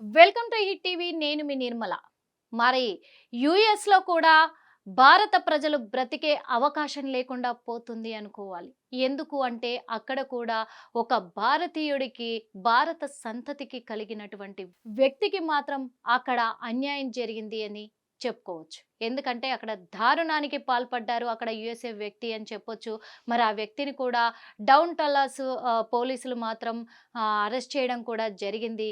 Welcome to hit TV. నేను మీ నిర్మల. మరి యుఎస్లో కూడా భారత ప్రజలు బ్రతికే అవకాశం లేకుండా పోతుంది అనుకోవాలి. ఎందుకు అంటే అక్కడ కూడా ఒక భారతీయుడికి భారత సంతతికి కలిగినటువంటి వ్యక్తికి మాత్రం అక్కడ అన్యాయం జరిగింది అని చెప్పుకోవచ్చు. ఎందుకంటే అక్కడ దారుణానికి పాల్పడ్డారు అక్కడ యుఎస్ఏ వ్యక్తి అని చెప్పొచ్చు. మరి ఆ వ్యక్తిని కూడా డౌన్ టలాస్ పోలీసులు మాత్రం అరెస్ట్ చేయడం కూడా జరిగింది.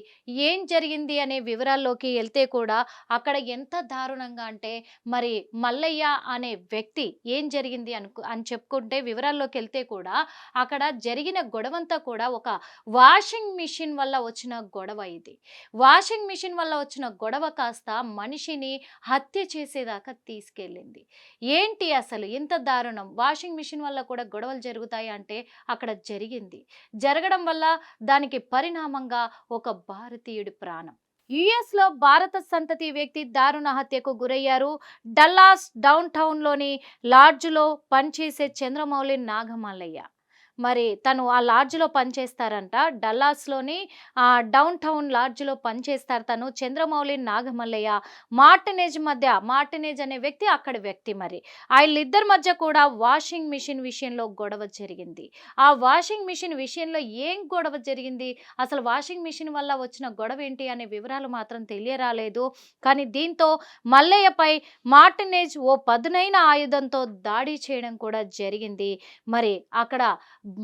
ఏం జరిగింది అనే వివరాల్లోకి వెళ్తే కూడా అక్కడ ఎంత దారుణంగా అంటే మరి మల్లయ్య అనే వ్యక్తి ఏం జరిగింది అనుకు అని చెప్పుకుంటే వివరాల్లోకి వెళ్తే కూడా అక్కడ జరిగిన గొడవంతా కూడా ఒక వాషింగ్ మిషన్ వల్ల వచ్చిన గొడవ ఇది. వాషింగ్ మిషన్ వల్ల వచ్చిన గొడవ కాస్త మనిషిని హత్య దాకా తీసుకెళ్ళింది. ఏంటి అసలు ఇంత దారుణం? వాషింగ్ మిషన్ వల్ల కూడా గొడవలు జరుగుతాయి అంటే అక్కడ జరిగింది. జరగడం వల్ల దానికి పరిణామంగా ఒక భారతీయుడి ప్రాణం. యుఎస్లో భారత సంతతి వ్యక్తి దారుణ హత్యకు గురయ్యారు. డల్లాస్ డౌన్ టౌన్లోని లాడ్జ్లో పనిచేసే చంద్రమౌళి నాగమల్లయ్య. మరి తను ఆ లాడ్జ్లో పనిచేస్తారంట. డల్లాస్లోని ఆ డౌన్ టౌన్ లాడ్జ్లో పనిచేస్తారు తను. చంద్రమౌళి నాగమల్లయ్య మార్టినేజ్ మధ్య మార్టినేజ్ అనే వ్యక్తి అక్కడి వ్యక్తి మరి. వీళ్ళిద్దరి మధ్య కూడా వాషింగ్ మిషన్ విషయంలో గొడవ జరిగింది. ఆ వాషింగ్ మిషన్ విషయంలో ఏం గొడవ జరిగింది? అసలు వాషింగ్ మిషన్ వల్ల వచ్చిన గొడవ ఏంటి అనే వివరాలు మాత్రం తెలియరాలేదు. కానీ దీంతో మల్లయ్యపై మార్టినేజ్ ఓ పదునైన ఆయుధంతో దాడి చేయడం కూడా జరిగింది. మరి అక్కడ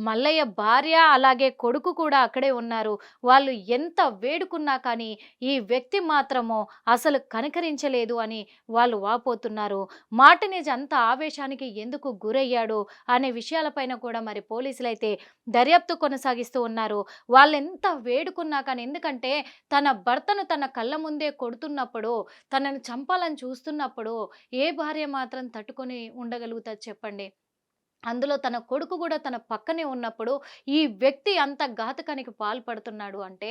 మల్లయ్య భార్య అలాగే కొడుకు కూడా అక్కడే ఉన్నారు. వాళ్ళు ఎంత వేడుకున్నా కానీ ఈ వ్యక్తి మాత్రము అసలు కనికరించలేదు అని వాళ్ళు వాపోతున్నారు. మార్టినేజ్ అంత ఆవేశానికి ఎందుకు గురయ్యాడు అనే విషయాలపైన కూడా మరి పోలీసులు అయితే దర్యాప్తు కొనసాగిస్తూ ఉన్నారు. వాళ్ళు ఎంత వేడుకున్నా కానీ ఎందుకంటే తన భర్తను తన కళ్ళ ముందే కొడుతున్నప్పుడు తనని చంపాలని చూస్తున్నప్పుడు ఏ భార్య మాత్రం తట్టుకొని ఉండగలుగుతారు చెప్పండి? అందులో తన కొడుకు కూడా తన పక్కనే ఉన్నప్పుడు ఈ వ్యక్తి అంత ఘాతకానికి పాల్పడుతున్నాడు అంటే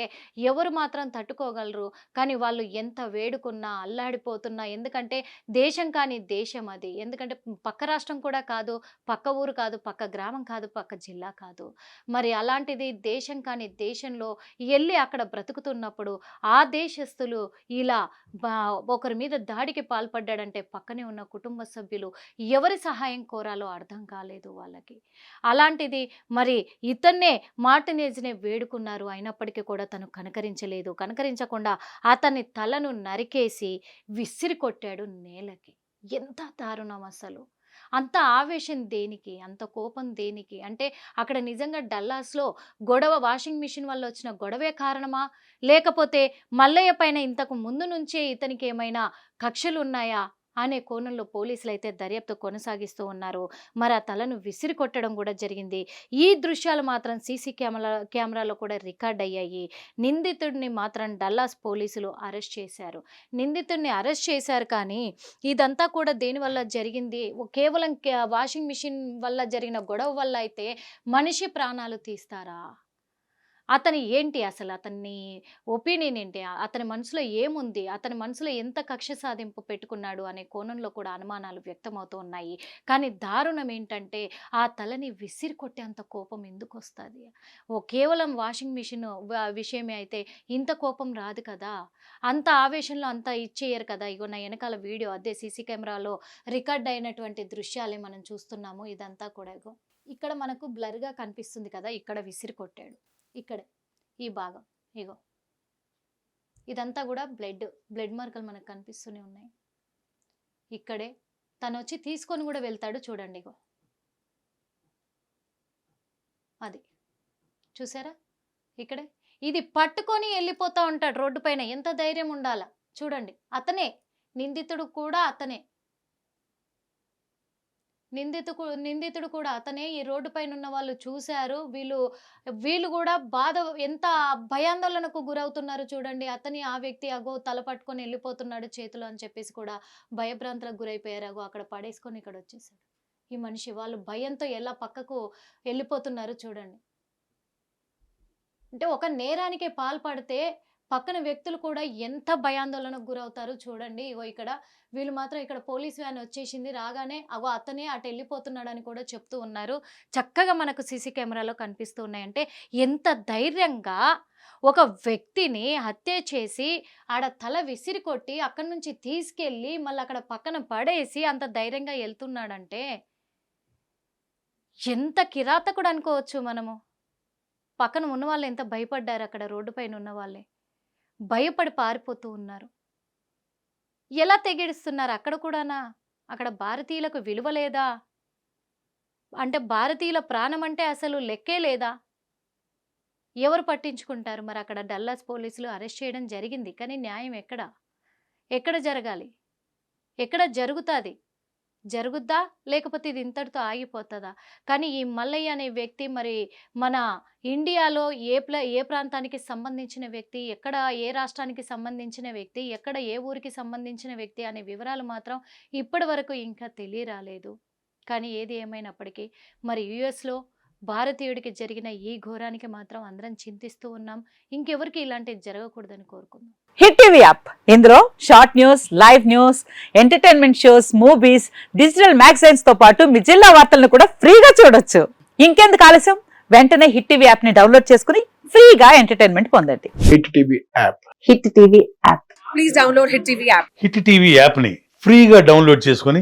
ఎవరు మాత్రం తట్టుకోగలరు. కానీ వాళ్ళు ఎంత వేడుకున్నా అల్లాడిపోతున్నా ఎందుకంటే దేశం కాని దేశం అది. ఎందుకంటే పక్క రాష్ట్రం కూడా కాదు పక్క ఊరు కాదు పక్క గ్రామం కాదు పక్క జిల్లా కాదు. మరి అలాంటిది దేశం కానీ దేశంలో వెళ్ళి అక్కడ బ్రతుకుతున్నప్పుడు ఆ దేశస్తులు ఇలా ఒకరి మీద దాడికి పాల్పడ్డాడంటే పక్కనే ఉన్న కుటుంబ సభ్యులు ఎవరి సహాయం కోరాలో అర్థం కాలేదు. వాళ్ళకి. అలాంటిది మరి ఇతన్నే మార్టినేజ్నే వేడుకున్నారు అయినప్పటికీ కూడా తను కనకరించలేదు. కనకరించకుండా అతని తలను నరికేసి విసిరి కొట్టాడు నేలకి. ఎంత దారుణం అసలు! అంత ఆవేశం దేనికి? అంత కోపం దేనికి? అంటే అక్కడ నిజంగా డల్లాస్లో గొడవ వాషింగ్ మిషన్ వల్ల వచ్చిన గొడవే కారణమా? లేకపోతే మల్లయ్య పైన ఇంతకు ముందు నుంచే ఇతనికి ఏమైనా కక్షలు ఉన్నాయా? అనే కోణంలో పోలీసులు అయితే దర్యాప్తు కొనసాగిస్తూ ఉన్నారు. మరి ఆ తలను విసిరి కొట్టడం కూడా జరిగింది. ఈ దృశ్యాలు మాత్రం సీసీ కెమెరా కెమెరాలో కూడా రికార్డ్ అయ్యాయి. నిందితుడిని మాత్రం డల్లాస్ పోలీసులు అరెస్ట్ చేశారు. నిందితుడిని అరెస్ట్ చేశారు కానీ ఇదంతా కూడా దేనివల్ల జరిగింది? కేవలం కే- వాషింగ్ మిషన్ వల్ల జరిగిన గొడవ వల్ల అయితే మనిషి ప్రాణాలు తీస్తారా? అతని ఏంటి అసలు? అతన్ని ఒపీనియన్ ఏంటి? అతని మనసులో ఏముంది? అతని మనసులో ఎంత కక్ష సాధింపు పెట్టుకున్నాడు అనే కోణంలో కూడా అనుమానాలు వ్యక్తమవుతూ ఉన్నాయి. కానీ దారుణం ఏంటంటే ఆ తలని విసిరి కొట్టేంత కోపం ఎందుకు వస్తుంది ఓ కేవలం వాషింగ్ మిషన్ విషయమే అయితే ఇంత కోపం రాదు కదా? అంత ఆవేశంలో అంత ఇచ్చేయరు కదా? ఇగో నా వెనకాల వీడియో అదే సీసీ కెమెరాలో రికార్డ్ అయినటువంటి దృశ్యాలే మనం చూస్తున్నాము ఇదంతా కూడా ఇక్కడ మనకు బ్లర్గా కనిపిస్తుంది కదా? ఇక్కడ విసిరి కొట్టాడు. ఇక్కడే ఈ భాగం. ఇగో. ఇదంతా కూడా బ్లడ్ బ్లడ్ మార్కలు మనకు కనిపిస్తూనే ఉన్నాయి. ఇక్కడే. తను వచ్చి తీసుకొని కూడా వెళ్తాడు చూడండి ఇగో. అది. చూసారా? ఇక్కడే. ఇది పట్టుకొని వెళ్ళిపోతూ ఉంటాడు రోడ్డు పైన. ఎంత ధైర్యం ఉండాలా? చూడండి. అతనే. నిందితుడు కూడా అతనే. నిందితుకు నిందితుడు కూడా అతనే ఈ రోడ్డు పైన ఉన్న వాళ్ళు చూశారు. వీళ్ళు వీళ్ళు కూడా బాధ ఎంత భయాందోళనకు గురవుతున్నారు చూడండి. అతని ఆ వ్యక్తి అగో తల పట్టుకొని వెళ్ళిపోతున్నాడు చేతులు అని చెప్పేసి కూడా భయభ్రాంతులకు గురైపోయారు. అగో అక్కడ పడేసుకొని ఇక్కడ వచ్చేసాడు. ఈ మనిషి వాళ్ళు భయంతో ఎలా పక్కకు వెళ్ళిపోతున్నారు చూడండి. అంటే ఒక నేరానికి పాల్పడితే పక్కన వ్యక్తులు కూడా ఎంత భయాందోళనకు గురవుతారు చూడండి. ఇగో ఇక్కడ వీళ్ళు మాత్రం ఇక్కడ పోలీస్ వ్యాన్ వచ్చేసింది. రాగానే అగో అతనే అటు వెళ్ళిపోతున్నాడని కూడా చెప్తూ ఉన్నారు. చక్కగా మనకు సీసీ కెమెరాలో కనిపిస్తూ ఉన్నాయంటే ఎంత ధైర్యంగా ఒక వ్యక్తిని హత్య చేసి ఆడ తల విసిరి కొట్టి అక్కడి నుంచి తీసుకెళ్ళి మళ్ళీ అక్కడ పక్కన పడేసి అంత ధైర్యంగా వెళ్తున్నాడంటే ఎంత కిరాతకుడు అనుకోవచ్చు మనము. పక్కన ఉన్న వాళ్ళు ఎంత భయపడ్డారు అక్కడ రోడ్డు పైన ఉన్న వాళ్ళే భయపడి పారిపోతూ ఉన్నారు. ఎలా తెగిడిస్తున్నారు? అక్కడ కూడానా? అక్కడ భారతీయులకు విలువ లేదా? అంటే భారతీయుల ప్రాణం అంటే అసలు లెక్కే లేదా? ఎవరు పట్టించుకుంటారు? మరి అక్కడ డల్లాస్ పోలీసులు అరెస్ట్ చేయడం జరిగింది. కానీ న్యాయం ఎక్కడ? ఎక్కడ జరగాలి? ఎక్కడ జరుగుతుంది? జరుగుద్దా? లేకపోతే ఇది ఇంతటితో ఆగిపోతుందా? కానీ ఈ మల్లయ్య అనే వ్యక్తి మరి మన ఇండియాలో ఏ ప్ల ఏ ప్రాంతానికి సంబంధించిన వ్యక్తి ఎక్కడ ఏ రాష్ట్రానికి సంబంధించిన వ్యక్తి ఎక్కడ ఏ ఊరికి సంబంధించిన వ్యక్తి అనే వివరాలు మాత్రం ఇప్పటి వరకు ఇంకా తెలియరాలేదు. కానీ ఏది ఏమైనప్పటికీ మరి యుఎస్లో భారతీయుడికి జరిగిన ఈ ఘోరానికి మాత్రం అందరం చింతిస్తూ ఉన్నాం. ఇంకెవరికి ఇలాంటివి జరగకూడదని కోరుకుందాం. Hit TV app. ఇందులో short news live news entertainment shows movies digital మ్యాగజైన్స్తో పాటు మీ జిల్లా వార్తలను కూడా ఫ్రీగా చూడొచ్చు. ఇంకెందుకు ఆలస్యం? వెంటనే హిట్ టీవీ యాప్ని డౌన్లోడ్ చేసుకుని ఫ్రీగా ఎంటర్టైన్మెంట్ పొందండి. Hit TV app. Hit TV app. Please download Hit TV app. Hit TV యాప్ని ఫ్రీగా డౌన్లోడ్ చేసుకొని